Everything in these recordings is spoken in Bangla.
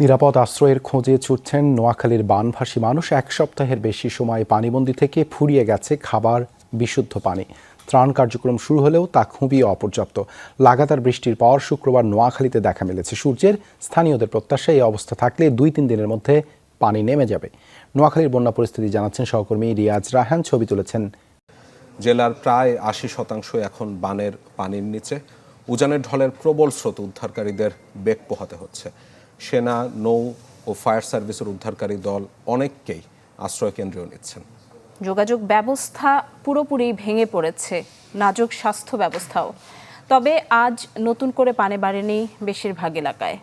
নিরাপদ আশ্রয়ের খোঁজে ছুটছেন নোয়াখালীর বানভাসী মানুষ। এক সপ্তাহের বেশি সময় পানিবন্দি থেকে ফুরিয়ে গেছে খাবার, বিশুদ্ধ পানি। ত্রাণ কার্যক্রম শুরু হলেও তা খুবই অপর্যাপ্ত। লাগাতার বৃষ্টির পর শুক্রবার নোয়াখালীতে দেখা মিলেছে সূর্যের। স্থানীয়দের প্রত্যাশা এই অবস্থা থাকলে দুই তিন দিনের মধ্যে পানি নেমে যাবে। নোয়াখালীর বন্যা পরিস্থিতি জানাচ্ছেন সহকর্মী রিয়াজ রাহান ছবি তুলেছেন। জেলার প্রায় আশি শতাংশ এখন বানের পানির নিচে। উজানের ঢলের প্রবল স্রোত উদ্ধারকারীদের বেগ পোহাতে হচ্ছে। সেনা, নৌ ও ফায়ার সার্ভিসের উদ্ধারকারী দল অনেককেই আশ্রয় কেন্দ্রেও নিচ্ছেন। যোগাযোগ ব্যবস্থা পুরোপুরি ভেঙে পড়েছে, নাজুক স্বাস্থ্য ব্যবস্থাও। তবে আজ নতুন করে পানি বাড়েনি বেশিরভাগ এলাকায়।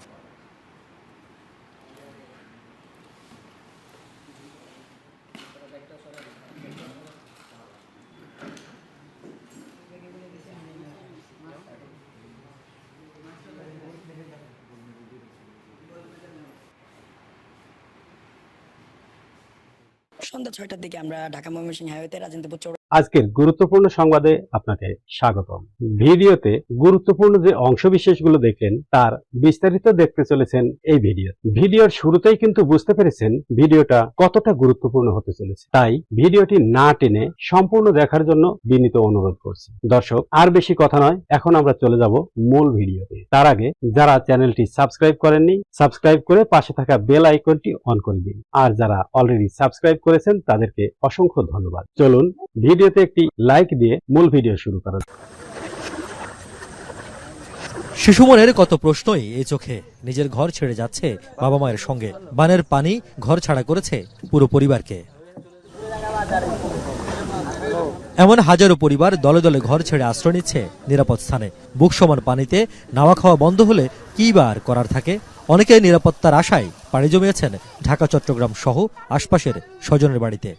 সন্ধ্যা ছয়টার দিকে আমরা ঢাকা ময়মনসিংহ হাইওয়েতে রাজেন্দ্রপুর আজকের গুরুত্বপূর্ণ সংবাদে আপনাকে স্বাগতম। ভিডিওতে গুরুত্বপূর্ণ যে অংশবিশেষগুলো দেখলেন, তার বিস্তারিত দেখতে চলেছেন এই ভিডিও। ভিডিওর শুরুতেই কিন্তু বুঝতে পেরেছেন ভিডিওটা কতটা গুরুত্বপূর্ণ হতে চলেছে। তাই ভিডিওটি না টেনে সম্পূর্ণ দেখার জন্য বিনীত অনুরোধ করছি। দর্শক, আর বেশি কথা নয়, এখন আমরা চলে যাব মূল ভিডিওতে। তার আগে, যারা চ্যানেলটি সাবস্ক্রাইব করেননি, সাবস্ক্রাইব করে পাশে থাকা বেল আইকনটি অন করে দিন। আর যারা অলরেডি সাবস্ক্রাইব করেছেন, তাদেরকে অসংখ্য ধন্যবাদ। চলুন ভিডিওতে একটি লাইক দিয়ে মূল ভিডিও শুরু করা যাক। শিশু মনের কত প্রশ্নই এই চোখে। নিজের ঘর ছেড়ে যাচ্ছে বাবা মায়ের সঙ্গে। বানের পানি ঘর ছাড়া করেছে পুরো পরিবারকে। এমন হাজারো পরিবার দলে দলে ঘর ছেড়ে আশ্রয় নিচ্ছে নিরাপদ স্থানে। বুক সমান পানিতে নাওয়া খাওয়া বন্ধ হলে কি বা আর করার থাকে? অনেকে নিরাপত্তার আশায় পাড়ি জমিয়েছেন ঢাকা, চট্টগ্রাম সহ আশপাশের স্বজনের বাড়িতে।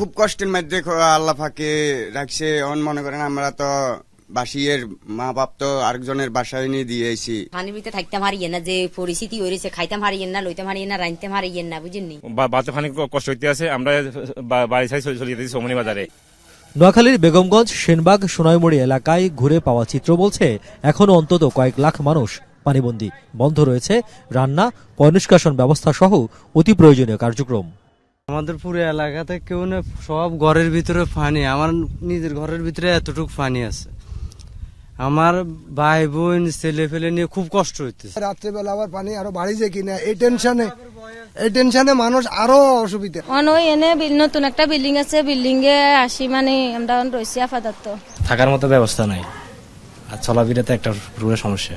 খুব কষ্টের মধ্যে খ- আল্লাহ ফাঁকে রাখছে। অন মনে করেন আমরা তো বাসিয়ের মা বাপ তো আরেকজনের বাসায় নিয়ে দিয়েছি পানির ভিতরে থাকতাম হারিয়েন না যে পরিস্থিতি হয়েছে খাইতাম হারিয়েন না লইতাম হারিয়েন না রাঁধতাম হারিয়েন না বুঝেননি বাচ্চা ফানি কষ্ট হইতে আছে আমরা বাড়ি চলে চলে যেতেছি সোমনি বাজারে। নোয়াখালীর বেগমগঞ্জ সেনবাগ সোনাইমুড়ি এলাকায় ঘুরে পাওয়া চিত্র বলছে এখনও অন্তত কয়েক লাখ মানুষ পানিবন্দী। বন্ধ রয়েছে রান্না পয়নিষ্কাশন ব্যবস্থা সহ অতি প্রয়োজনীয় কার্যক্রম। আমাদের পুরো এলাকাতে কেউ না সব ঘরের ভিতরে পানি আমার নিজের ঘরের ভিতরে এতটুকু পানি আছে। আমার ভাই বোন ছেলে ফেলে নিয়ে খুব কষ্ট হইতেছে। রাত্রেবেলা আবার পানি আরও বাড়িছে কিনা এই টেনশনে এই টেনশনে মানুষ আরও অসুবিধা। ওই এনে নতুন একটা বিল্ডিং আছে বিল্ডিং এ আসি মানে আমরা রয়েছি আপাতত। থাকার মতো ব্যবস্থা নাই। আর চলাফেরাতে একটা পুরো সমস্যা।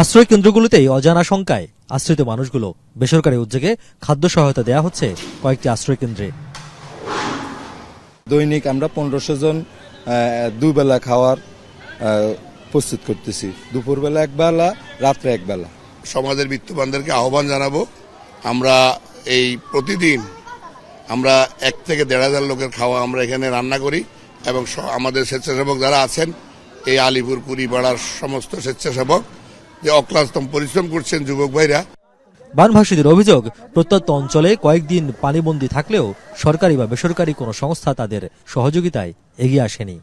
আশ্রয় কেন্দ্রগুলোতেই অজানা শঙ্কায় আশ্রিত মানুষগুলো বেসরকারি উদ্যোগে খাদ্য সহায়তা দেওয়া হচ্ছে কয়েকটি আশ্রয় কেন্দ্রে। দৈনিক আমরা পনেরোশো জন আহ, দুই বেলা খাওয়ার প্রস্তুত করতেছি। দুপুরবেলা এক বেলা রাত্রে এক বেলা। সমাজের বিত্তবানদেরকে আহ্বান জানাব আমরা এই প্রতিদিন আমরা এক থেকে দেড় হাজার লোকের খাওয়া আমরা এখানে রান্না করি এবং আমাদের স্বেচ্ছাসেবক যারা আছেন এই আলিপুর কুড়িপাড়ার সমস্ত স্বেচ্ছাসেবক যে অক্লান্তম পরিশ্রম করছেন যুবক ভাইরা। বানভাসীদের অভিযোগ প্রত্যন্ত অঞ্চলে কয়েকদিন পানিবন্দী থাকলেও সরকারি বা বেসরকারি কোনো সংস্থা তাদের সহযোগিতায় এগিয়ে আসেনি।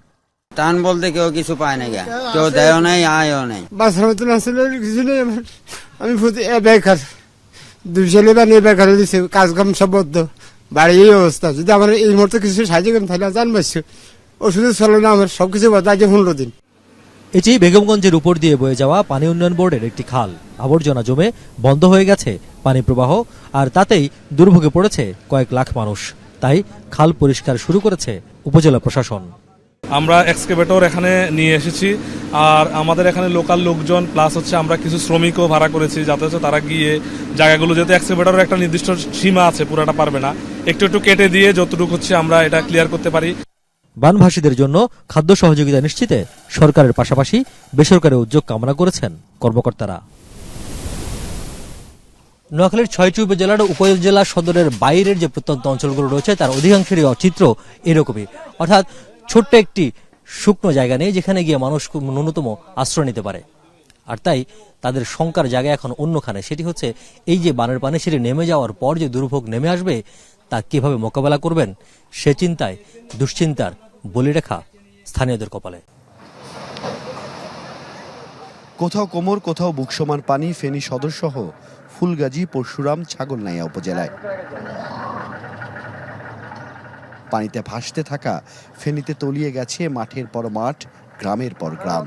টান বলতে কেউ কিছু পায় না গা। কেউ দেয় নাই আয়ও নাই। বাসার মতন আসলে কিছু নেই। আমার আমি বেকার। দুই ছেলে বানিয়ে বেকার হয়ে দিছে কাজ কাম সব বদ্ধ বাড়ি এই অবস্থা। যদি আমার এই মুহূর্তে কিছু সাহায্য করেন তাহলে জানবাসি ওষুধে চলে না আমার সবকিছু বদ্ধ আজ পনেরো দিন। এটি বেগমগঞ্জের উপর দিয়ে বয়ে যাওয়া পানি উন্নয়ন বোর্ডের একটি খাল। আবর্জনা জমে বন্ধ হয়ে গেছে পানি প্রবাহ, আর তাতেই দুর্ভোগে পড়েছে কয়েক লাখ মানুষ। তাই খাল পরিষ্কার শুরু করেছে উপজেলা প্রশাসন। আমরা এক্সকেভেটর এখানে নিয়ে এসেছি, আর আমাদের এখানে লোকাল লোকজন প্লাস হচ্ছে আমরা কিছু শ্রমিকও ভাড়া করেছি, যাতে হচ্ছে তারা গিয়ে জায়গাগুলো, যেহেতু এক্সকেভেটরের একটা নির্দিষ্ট সীমা আছে, পুরাটা পারবে না। একটু একটু কেটে দিয়ে যতটুকু হচ্ছে আমরা এটা ক্লিয়ার করতে পারি। বানভাসীদের জন্য খাদ্য সহযোগিতা নিশ্চিতে সরকারের পাশাপাশি বেসরকারি উদ্যোগ কামনা করেছেন কর্মকর্তারা। নোয়াখালীর ছয়টি উপজেলার উপজেলা সদরের বাইরের যে প্রত্যন্ত অঞ্চলগুলো রয়েছে, তার অধিকাংশেরই চিত্র এরকমই। অর্থাৎ ছোট্ট একটি শুকনো জায়গা নেই, যেখানে গিয়ে মানুষ ন্যূনতম আশ্রয় নিতে পারে। আর তাই তাদের শঙ্কার জায়গা এখন অন্যখানে। সেটি হচ্ছে, এই যে বানের পানি সেটি নেমে যাওয়ার পর যে দুর্ভোগ নেমে আসবে তা কীভাবে মোকাবেলা করবেন, সে চিন্তায় দুশ্চিন্তার বলিরেখা স্থানীয়দের কপালে। কোথাও কোমর, কোথাও বুক সমান পানি, ফেনী সদর সহ ফুলগাজী, পরশুরাম, ছাগলনাইয়া উপজেলায়। পানিতে ভাসতে থাকা ফেনীতে তলিয়ে গেছে মাঠের পর মাঠ, গ্রামের পর গ্রাম।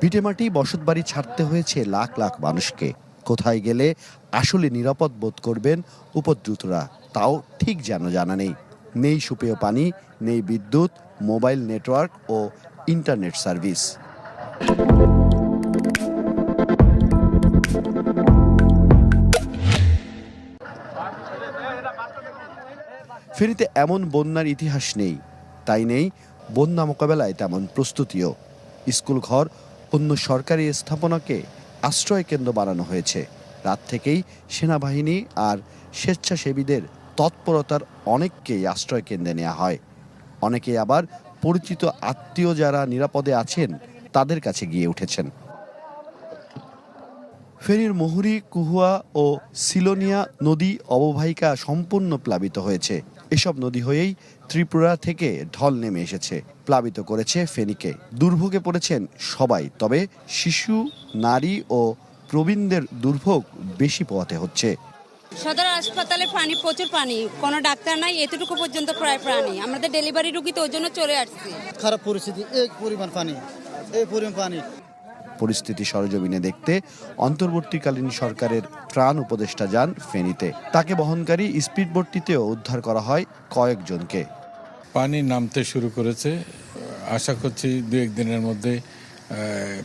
ভিটেমাটি বসতবাড়ি ছাড়তে হয়েছে লাখ লাখ মানুষকে। কোথায় গেলে আসলে নিরাপদ বোধ করবেন উপদ্রুতরা। তাও ঠিক যেন জানা নেই। নেই সুপেয় পানি, নেই বিদ্যুৎ, মোবাইল নেটওয়ার্ক ও ইন্টারনেট সার্ভিস। ফেনীতে এমন বন্যার ইতিহাস নেই। তাই নেই, বন্যা মোকাবেলায় তেমন প্রস্তুতিও। স্কুল ঘর অন্য সরকারি স্থাপনাকে আশ্রয় কেন্দ্র বানানো হয়েছে। রাত থেকেই সেনাবাহিনী আর স্বেচ্ছাসেবীদের তৎপরতার অনেককেই আশ্রয় কেন্দ্রে নেওয়া হয়। অনেকে আবার পরিচিত আত্মীয় যারা নিরাপদে আছেন, তাদের কাছে গিয়ে উঠেছেন। ফেনীর মুহুরী, কুহুয়া ও সিলোনিয়া নদী অববাহিকা সম্পূর্ণ প্লাবিত হয়েছে। এসব নদী হয়েই ত্রিপুরা থেকে ঢল নেমে এসেছে। প্লাবিত করেছে ফেনীকে। দুর্ভোগে পড়েছেন সবাই, তবে শিশু, নারী ও প্রবীণদের দুর্ভোগ বেশি পোয়াতে হচ্ছে। সদর হাসপাতালে পানি প্রচুর পানি। কোনো ডাক্তার নাই এতটুকু পর্যন্ত প্রায় প্রাণী। আমাদের ডেলিভারি রুগী তো ওই জন্য চলে আসছে। খারাপ পরিস্থিতি এই পরিমাণ পানি এই পরিমাণ পানি। পরিস্থিতি সরজমিনে দেখতে অন্তর্বর্তীকালীন সরকারের ত্রাণ উপদেষ্টা যান ফেনীতে। তাকে বহনকারী স্পিডবোটটিতেও উদ্ধার করা হয় কয়েকজনকে। পানি নামতে শুরু করেছে। আশা করছি দু এক দিনের মধ্যে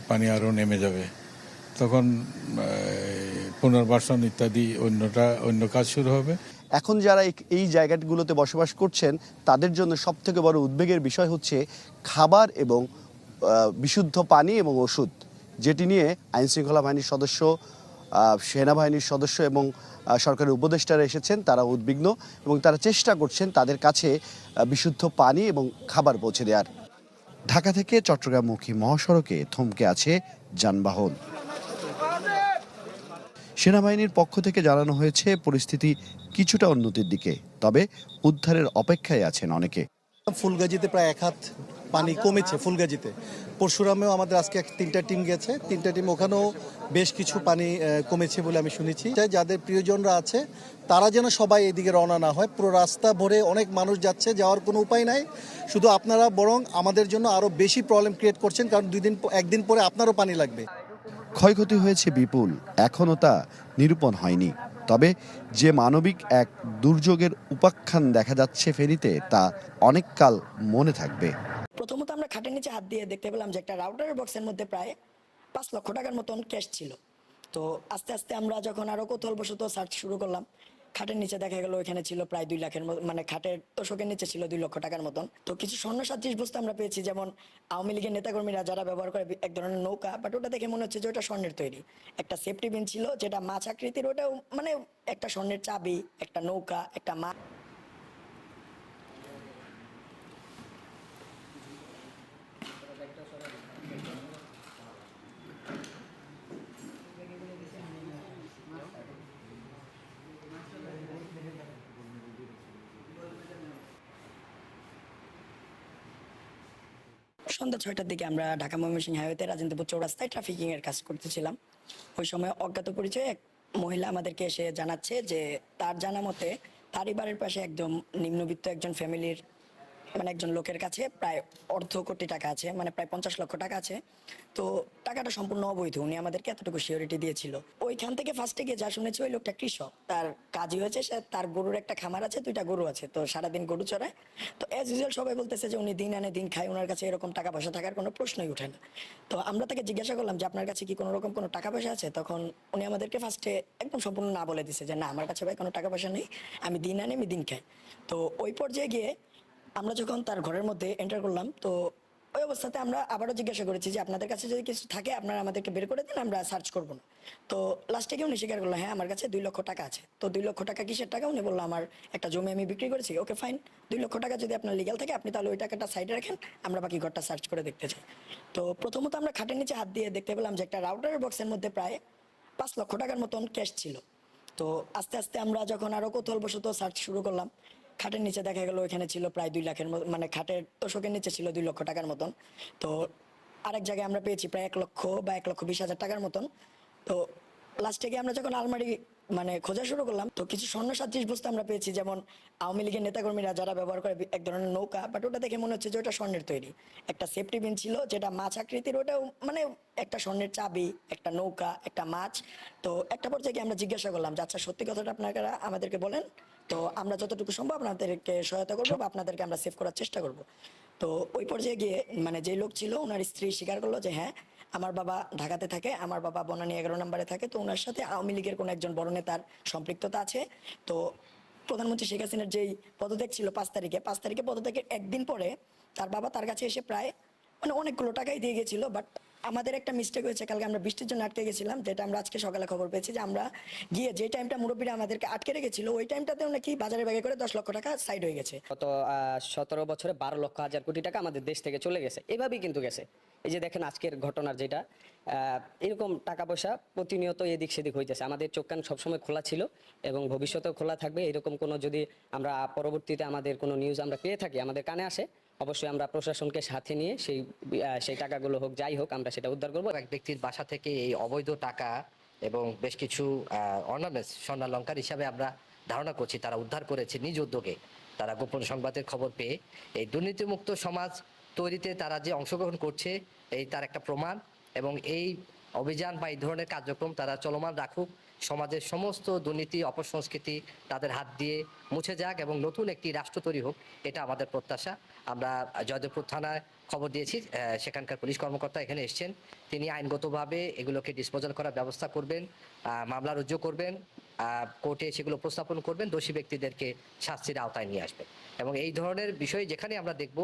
পানি আরও নেমে যাবে। তখন পুনর্বাসন ইত্যাদি অন্যটা অন্য কাজ শুরু হবে। এখন যারা এই- জায়গাগুলোতে বসবাস করছেন তাদের জন্য সব থেকে বড় উদ্বেগের বিষয় হচ্ছে খাবার এবং বিশুদ্ধ পানি এবং ওষুধ যেটি নিয়ে আইনশৃঙ্খলা বাহিনীর সদস্য সেনাবাহিনীর সদস্য এবং আহ, সরকারি উপদেষ্টারা এসেছেন তারা উদ্বিগ্ন এবং তারা চেষ্টা করছেন তাদের কাছে বিশুদ্ধ পানি এবং খাবার পৌঁছে দেওয়ার। ঢাকা থেকে চট্টগ্রামমুখী মহাসড়কে থমকে আছে যানবাহন। সেনাবাহিনীর পক্ষ থেকে জানানো হয়েছে, পরিস্থিতি কিছুটা উন্নতির দিকে, তবে উদ্ধারের অপেক্ষায় আছেন অনেকে। ফুলগাজিতে প্রায় এক হাত পানি কমেছে ফুলগাজিতে। পরশুরামেও আমাদের আজকে তিনটা টিম গেছে। তিনটা টিম ওখানেও বেশ কিছু পানি কমেছে বলে আমি শুনেছি। যাদের প্রিয়জনরা আছে, তারা যেন সবাই এদিকে রওনা না হয়। পুরো রাস্তা ভরে অনেক মানুষ যাচ্ছে, যাওয়ার কোনো উপায় নাই। শুধু আপনারা, বরং আমাদের জন্য আরও বেশি প্রবলেম ক্রিয়েট করছেন, কারণ দুই দিন, একদিন পরে আপনারও পানি লাগবে। ক্ষয়ক্ষতি হয়েছে বিপুল, এখনও তা নিরূপণ হয়নি। তবে যে মানবিক এক দুর্যোগের উপাখ্যান দেখা যাচ্ছে ফেরিতে তা অনেককাল মনে থাকবে। প্রথমত আমরা খাটের নিচে হাত দিয়ে দেখতে পেলাম যে একটা রাউটারের বক্সের মধ্যে প্রায় পাঁচ লক্ষ টাকার মতন ক্যাশ ছিল। তো আস্তে আস্তে আমরা যখন আরও কৌতূহলবশত সার্চ শুরু করলাম খাটের নিচে দেখা গেল এখানে ছিল প্রায় দুই লাখের মানে খাটের তোষকের নিচে ছিল দুই লক্ষ টাকার মতন। তো কিছু স্বর্ণ সাদৃশ বস্তু আমরা পেয়েছি, যেমন আওয়ামী লীগের নেতাকর্মীরা যারা ব্যবহার করে এক ধরনের নৌকা বাট ওটা দেখে মনে হচ্ছে যে ওটা স্বর্ণের তৈরি। একটা সেফটি বিন ছিল যেটা মাছ আকৃতির, ওটাও মানে একটা স্বর্ণের চাবি, একটা নৌকা, একটা মা সন্ধ্যা ছয়টার দিকে আমরা ঢাকা ময়মনসিংহ হাইওয়েতে রাজেন্দ্রপুর চৌরাস্তায় ট্রাফিকিং এর কাজ করতেছিলাম। ওই সময় অজ্ঞাত পরিচয় এক মহিলা আমাদেরকে এসে জানাচ্ছে যে তার জানা মতে তারই বাড়ির পাশে একদম নিম্নবিত্ত একজন ফ্যামিলির মানে একজন লোকের কাছে প্রায় অর্ধ কোটি টাকা আছে মানে প্রায় পঞ্চাশ লক্ষ টাকা আছে। তো টাকাটা সম্পূর্ণ অবৈধ, উনি আমাদেরকে এতটুকু সিওরিটি দিয়েছিল। ওইখান থেকে ফার্স্টে গিয়ে যা শুনেছি ওই লোকটা কৃষক। তার কাজই হয়েছে তার গরুর একটা খামার আছে, দুইটা গরু আছে, তো সারাদিন গরু চড়ায়। তো অ্যাজ ইউজুয়াল সবাই বলতেছে যে উনি দিন আনে, দিন খায় ওনার কাছে এরকম টাকা পয়সা থাকার কোনো প্রশ্নই ওঠে না। তো আমরা তাকে জিজ্ঞাসা করলাম যে, আপনার কাছে কি কোনো রকম কোনো টাকা পয়সা আছে? তখন উনি আমাদেরকে ফার্স্টে একদম সম্পূর্ণ না বলে দিছে যে, না, আমার কাছে ভাই কোনো টাকা পয়সা নেই, আমি দিন আনে, আমি দিন খাই। তো ওই পর্যায়ে গিয়ে আমরা যখন তার ঘরের মধ্যে এন্টার করলাম, তো ওই অবস্থাতে আমরা আবারও জিজ্ঞাসা করেছি যে, আপনাদের কাছে যদি কিছু থাকে, আপনারা আমাদেরকে বের করে দিন, আমরা সার্চ করব না। তো লাস্টে গিয়ে উনি স্বীকার করল হ্যাঁ আমার কাছে দুই লক্ষ টাকা আছে। তো দুই লক্ষ টাকা কিসের টাকা? উনি বলল, আমার একটা জমি আমি বিক্রি করেছি, ওকে ফাইন দুই লক্ষ টাকা যদি আপনার লিগাল থাকে, আপনি তাহলে ওই টাকাটা সাইডে রাখেন, আমরা বাকি ঘরটা সার্চ করে দেখতে চাই। তো প্রথমত আমরা খাটের নিচে হাত দিয়ে দেখতে পেলাম যে, একটা রাউটারের বক্সের মধ্যে প্রায় পাঁচ লক্ষ টাকার মতন ক্যাশ ছিল। তো আস্তে আস্তে আমরা যখন আরও কৌতূহলবশত সার্চ শুরু করলাম খাটের নিচে দেখা গেল ওইখানে ছিল প্রায় দুই লাখের মানে খাটের তোষকের নিচে ছিল দুই লক্ষ টাকার মতন। তো আরেক জায়গায় আমরা পেয়েছি প্রায় এক লক্ষ বা এক লক্ষ বিশ হাজার টাকার মতন। তো লাস্টে গিয়ে আমরা যখন আলমারি মানে খোঁজা শুরু করলাম, তো কিছু স্বর্ণ সাদৃশ বস্তু আমরা পেয়েছি, যেমন আওয়ামী লীগের নেতাকর্মীরা যারা ব্যবহার করে এক ধরনের নৌকা বাট ওটা দেখে মনে হচ্ছে যে ওটা স্বর্ণের তৈরি। একটা সেফটি বিন ছিল, যেটা মাছ আকৃতির, ওটাও মানে একটা স্বর্ণের চাবি, একটা নৌকা, একটা মাছ। তো একটা পর্যায়ে আমরা জিজ্ঞাসা করলাম যে আচ্ছা সত্যি কথাটা আপনারা আমাদেরকে বলেন? তো আমরা যতটুকু সম্ভব আপনাদেরকে সহায়তা করব বা আপনাদেরকে আমরা সেভ করার চেষ্টা করব। তো ওই পর্যায়ে গিয়ে মানে যে লোক ছিল, ওনার স্ত্রী স্বীকার করল যে হ্যাঁ আমার বাবা ঢাকাতে থাকে, আমার বাবা বনানী এগারো নম্বরে থাকে। তো ওনার সাথে আওয়ামী লীগের কোনো একজন বড় নেতার সম্পৃক্ততা আছে। তো প্রধানমন্ত্রী শেখ হাসিনার যেই পদত্যাগ ছিল পাঁচ তারিখে পাঁচ তারিখে পদত্যাগের একদিন পরে তার বাবা তার কাছে এসে প্রায় মানে অনেকগুলো টাকাই দিয়ে গেছিল, বাট আমাদের একটা মিস্টেক হয়েছে, কালকে আমরা বৃষ্টির জন্য আটকে গেছিলাম, যেটা আমরা আজকে সকালে খবর পেয়েছি যে আমরা গিয়ে যে টাইমটা মুরব্বীরা আমাদেরকে আটকে রেখেছিল, ওই টাইমটাতেও নাকি বাজারে ব্যাগে করে দশ লক্ষ টাকা সাইড হয়ে গেছে। গত সতেরো বছরে বারো লক্ষ হাজার কোটি টাকা আমাদের দেশ থেকে চলে গেছে, এভাবেই কিন্তু গেছে। এই যে দেখেন আজকের ঘটনার যেটা এরকম টাকা পয়সা প্রতিনিয়ত এদিক সেদিক হইতেছে, আমাদের চোখ কান সবসময় খোলা ছিল এবং ভবিষ্যতেও খোলা থাকবে, এরকম কোনো যদি আমরা পরবর্তীতে আমাদের কোনো নিউজ আমরা পেয়ে থাকি, আমাদের কানে আসে অবশ্যই আমরা প্রশাসনকে সাথে নিয়ে সেই সেই টাকাগুলো হোক, যাই হোক, আমরা সেটা উদ্ধার করব। এক ব্যক্তির বাসা থেকে এই অবৈধ টাকা এবং বেশ কিছু অর্নামেন্টস স্বর্ণালঙ্কার হিসাবে আমরা ধারণা করছি, তারা উদ্ধার করেছে নিজ উদ্যোগে। তারা গোপন সংবাদের খবর পেয়ে এই দুর্নীতিমুক্ত সমাজ তৈরিতে তারা যে অংশগ্রহণ করছে, এই তার একটা প্রমাণ এবং এই অভিযান বা এই ধরনের কার্যক্রম তারা চলমান রাখুক। সমাজের সমস্ত দুর্নীতি, অপসংস্কৃতি তাদের হাত দিয়ে মুছে যাক এবং নতুন একটি রাষ্ট্র তৈরি হোক, এটা আমাদের প্রত্যাশা। আমরা জয়দেবপুর থানায় খবর দিয়েছি সেখানকার পুলিশ কর্মকর্তা এখানে এসেছেন। তিনি আইনগতভাবে এগুলোকে ডিসপোজাল করার ব্যবস্থা করবেন মামলা রুজু করবেন কোর্টে সেগুলো উপস্থাপন করবেন, দোষী ব্যক্তিদেরকে শাস্তির আওতায় নিয়ে আসবেন। এবং এই ধরনের বিষয় যেখানে আমরা দেখব,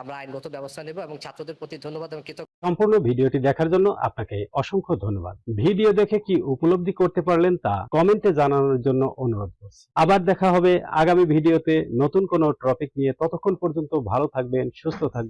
আমরা আইনগত ব্যবস্থা নেব এবং ছাত্রদের প্রতি ধন্যবাদ এবং কৃতজ্ঞ সম্পূর্ণ ভিডিওটি দেখার জন্য আপনাকে অসংখ্য ধন্যবাদ। ভিডিও দেখে কি উপলব্ধি করতে পারলেন তা কমেন্টে জানানোর জন্য অনুরোধ করছি। আবার দেখা হবে আগামী ভিডিওতে নতুন কোনো টপিক নিয়ে। ততক্ষণ পর্যন্ত ভালো থাকবেন, সুস্থ থাকবেন।